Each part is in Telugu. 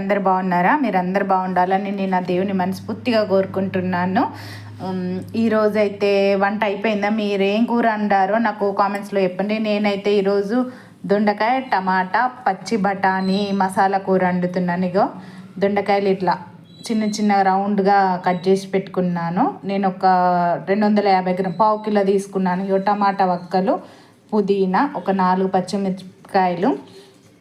అందరు బాగున్నారా? మీరు అందరు బాగుండాలని నేను నా దేవుని మనస్ఫూర్తిగా కోరుకుంటున్నాను. ఈరోజైతే వంట అయిపోయిందా? మీరు ఏం కూర అండారో నాకు కామెంట్స్లో చెప్పండి. నేనైతే ఈరోజు దొండకాయ టమాటా పచ్చి బఠానీ మసాలా కూర వండుతున్నాను. ఇగో దొండకాయలు ఇట్లా చిన్న చిన్న రౌండ్గా కట్ చేసి పెట్టుకున్నాను. నేను ఒక రెండు వందల యాభై గ్రామ్ పావు కిలో తీసుకున్నాను. ఇగో టమాటా వక్కలు పుదీనా ఒక నాలుగు పచ్చిమిరపకాయలు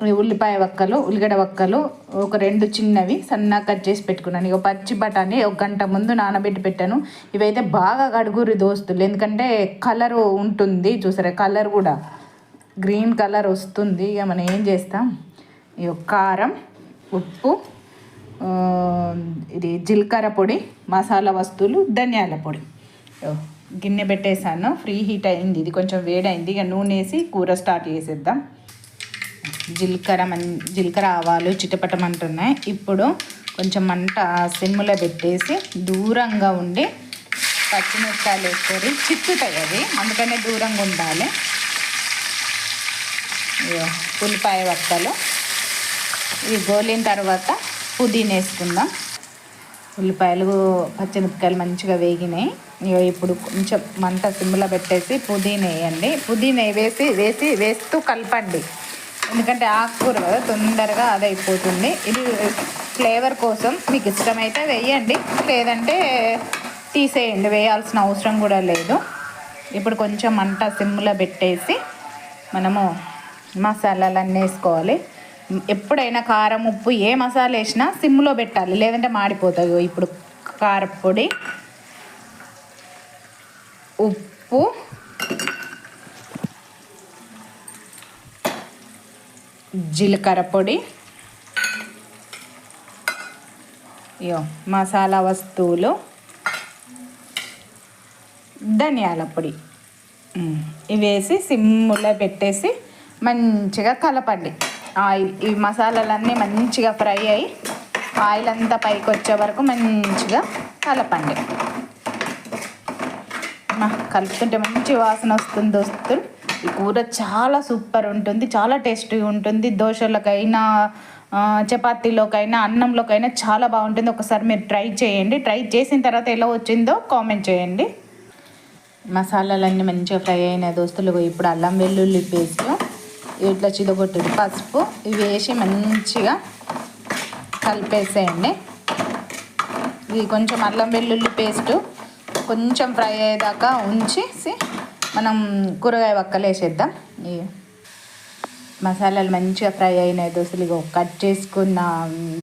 ఉల్లిపాయ వక్కలు ఉల్లిగడ్డ వక్కలు ఒక రెండు చిన్నవి సన్నగా కట్ చేసి పెట్టుకున్నాను. ఇక పచ్చి బఠానీ ఒక గంట ముందు నానబెట్టి పెట్టాను. ఇవైతే బాగా కడుగురి దోస్తులు. ఎందుకంటే కలర్ ఉంటుంది చూసారా? కలర్ కూడా. గ్రీన్ కలర్ వస్తుంది. ఇక మనం ఏం చేస్తాం? ఇక కారం ఉప్పు ఇది జీలకర్ర పొడి మసాలా వస్తువులు ధనియాల పొడి. గిన్నె పెట్టేసాను ఫ్రీ హీట్ అయింది. ఇది కొంచెం వేడైంది. ఇక నూనె వేసి కూర స్టార్ట్ చేసేద్దాం. జీలకర్ర మన్ జీలకర్ర ఆవాలు చిటపటమంటున్నాయి ఇప్పుడు కొంచెం మంట సిమ్లో పెట్టేసి దూరంగా ఉండి పచ్చిమిరపకాయలు వేసుకొని చిక్కుతాయి అవి. అందుకనే దూరంగా ఉండాలి. ఇగో ఉల్లిపాయ వక్కలు. ఇవి గోలిన తర్వాత పుదీనా వేసుకుందాం. ఉల్లిపాయలు పచ్చిమిరపకాయలు మంచిగా వేగినాయి. ఇగో ఇప్పుడు కొంచెం మంట సిమ్లో పెట్టేసి పుదీనా వేయండి. పుదీనా వేసి వేసి వేస్తూ కలపండి. ఎందుకంటే ఆకుకూర కదా తొందరగా అది అయిపోతుంది ఇది ఫ్లేవర్ కోసం మీకు ఇష్టమైతే వేయండి. లేదంటే తీసేయండి వేయాల్సిన అవసరం కూడా లేదు. ఇప్పుడు కొంచెం మంట సిమ్లో పెట్టేసి మనము మసాలాలన్నీ వేసుకోవాలి. ఎప్పుడైనా కారం ఉప్పు ఏ మసాలా వేసినా సిమ్లో పెట్టాలి. లేదంటే మాడిపోతాయి ఇప్పుడు కారపొడి ఉప్పు జీలకర్ర పొడి. యో మసాలా వస్తువులు. ధనియాల పొడి. ఇవి వేసి సిమ్ములో పెట్టేసి మంచిగా కలపండి. ఆయిల్ ఈ మసాలాలన్నీ మంచిగా ఫ్రై అయ్యి ఆయిల్ అంతా పైకి వచ్చే వరకు మంచిగా కలపండి. కలుపుతుంటే మంచి వాసన వస్తుంది దోస్తులు ఈ కూర చాలా సూపర్ ఉంటుంది చాలా టేస్టీగా ఉంటుంది. దోశలకైనా చపాతీలోకైనా అన్నంలోకైనా చాలా బాగుంటుంది. ఒకసారి మీరు ట్రై చేయండి. ట్రై చేసిన తర్వాత ఎలా వచ్చిందో కామెంట్ చేయండి. మసాలాలన్నీ మంచిగా ఫ్రై అయిన దోస్తులు ఇప్పుడు అల్లం వెల్లుల్లి పేస్ట్ ఇట్లా చిదగొట్టుడు పసుపు. ఇవి వేసి మంచిగా కలిపేసేయండి. ఇది కొంచెం అల్లం వెల్లుల్లి పేస్ట్ కొంచెం ఫ్రై అయ్యేదాకా ఉంచేసి మనం కూరగాయ వక్కలు వేసేద్దాం. ఈ మసాలాలు మంచిగా ఫ్రై అయినాయి దోశలు ఇగో కట్ చేసుకున్న.